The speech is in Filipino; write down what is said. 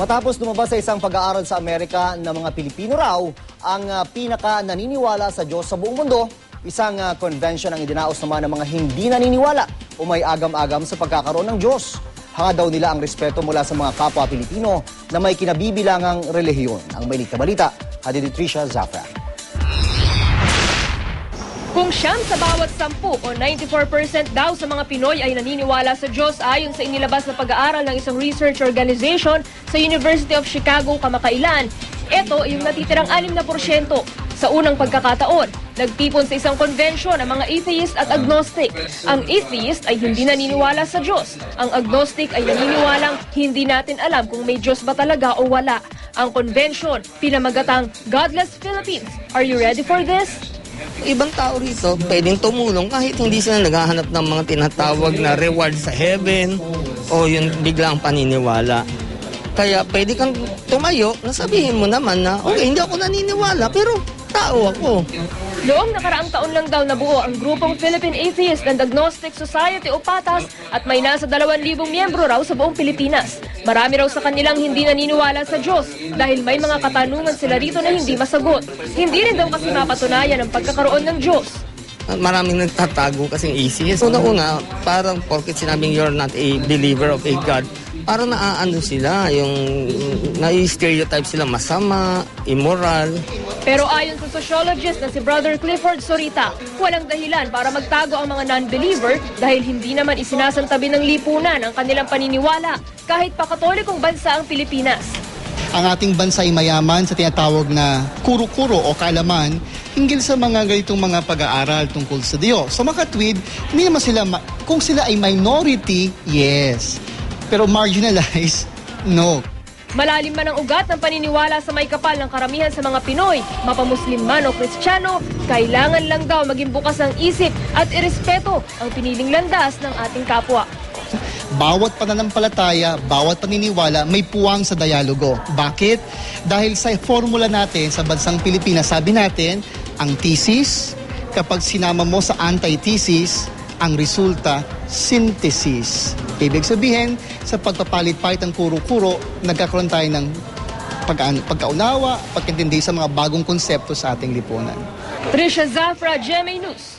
Matapos lumabas sa isang pag-aaral sa Amerika na mga Pilipino raw ang ah, pinaka naniniwala sa Diyos sa buong mundo, isang ah, convention ang idinaos naman ng mga hindi naniniwala o may agam-agam sa pagkakaroon ng Diyos. Hanga daw nila ang respeto mula sa mga kapwa Pilipino na may kinabibilangang relihiyon. Ang may na balita, Hadi Tricia Zafra. Kung siyam sa bawat sampu o 94% daw sa mga Pinoy ay naniniwala sa Diyos ayon sa inilabas na pag-aaral ng isang research organization sa University of Chicago kamakailan, ito yung natitirang 6%. Sa unang pagkakataon, nagtipon sa isang convention ang mga atheist at agnostic. Ang atheist ay hindi naniniwala sa Diyos. Ang agnostic ay naniniwalang hindi natin alam kung may Diyos ba talaga o wala. Ang convention, pinamagatang Godless Philippines. Are you ready for this? Ibang tao rito pwedeng tumulong kahit hindi sila naghahanap ng mga tinatawag na reward sa heaven o yung biglang paniniwala. Kaya pwede kang tumayo na sabihin mo naman na, okay, hindi ako naniniwala, pero tao ako. Noong nakaraang taon lang daw nabuo ang grupong Philippine Atheist and Agnostic Society o PATAS at may nasa 2,000 miyembro raw sa buong Pilipinas. Marami raw sa kanilang hindi naniniwala sa Diyos dahil may mga katanungan sila rito na hindi masagot. Hindi rin daw kasi mapatunayan ang pagkakaroon ng Diyos. Maraming nagtatago kasing atheist. Una-una, parang porket sinabing you're not a believer of a God, parang naaano sila, yung na-stereotype sila masama, immoral. Pero ayon sa sociologist na si Brother Clifford Sorita, walang dahilan para magtago ang mga non-believer dahil hindi naman isinasantabi ng lipunan ang kanilang paniniwala kahit pa katolikong bansa ang Pilipinas. ang ating bansa ay mayaman sa tinatawag na kuro-kuro o kaalaman hinggil sa mga ganitong mga pag-aaral tungkol sa Diyos. Sa mga katwid, hindi naman sila, ma- kung sila ay minority, yes. Pero marginalized, no. Malalim man ang ugat ng paniniwala sa may kapal ng karamihan sa mga Pinoy, mapamuslim man o kristyano, kailangan lang daw maging bukas ang isip at irespeto ang piniling landas ng ating kapwa. Bawat pananampalataya, bawat paniniwala, may puwang sa dialogo. Bakit? Dahil sa formula natin sa bansang Pilipinas, sabi natin, ang thesis, kapag sinama mo sa antithesis, ang resulta, synthesis. Ibig sabihin, sa pagpapalit-palit ng kuro-kuro, nagkakaroon tayo ng pagka- pagkaunawa, pagkintindi sa mga bagong konsepto sa ating lipunan. Trisha Zafra, GMA News.